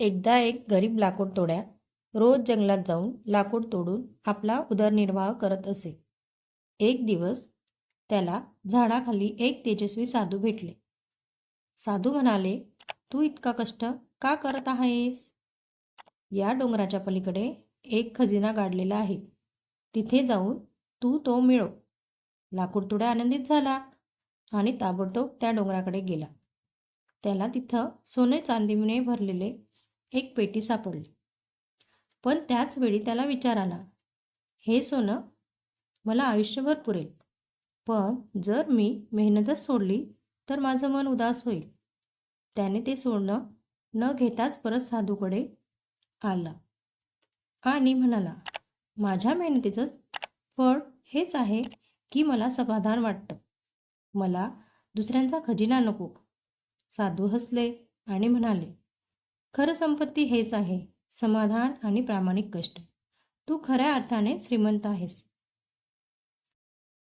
एकदा एक गरीब लाकूड तोड्या रोज जंगलात जाऊन लाकूड तोडून आपला उदरनिर्वाह करत असे. एक दिवस त्याला झाडाखाली एक तेजस्वी साधू भेटले. साधू म्हणाले तू इतका कष्ट का करत आहेस? या डोंगराच्या पलीकडे एक खजिना गाडलेला आहे. तिथे जाऊन तू तो मिळव. लाकूड तोड्या आनंदित झाला आणि ताबडतोब त्या डोंगराकडे गेला. त्याला तिथं सोने चांदीने भरलेले एक पेटी सापडली. पण त्याच वेळी त्याला विचार आला हे सोनं मला आयुष्यभर पुरेल पण जर मी मेहनतच सोडली तर माझं मन उदास होईल. त्याने ते सोडणं न घेताच परत साधूकडे आला आणि म्हणाला माझ्या मेहनतीचंच फळ हेच आहे की मला समाधान वाटतं. मला दुसऱ्यांचा खजिना नको. साधू हसले आणि म्हणाले खरं संपत्ती हेच आहे समाधान आणि प्रामाणिक कष्ट. तू खऱ्या अर्थाने श्रीमंत आहेस.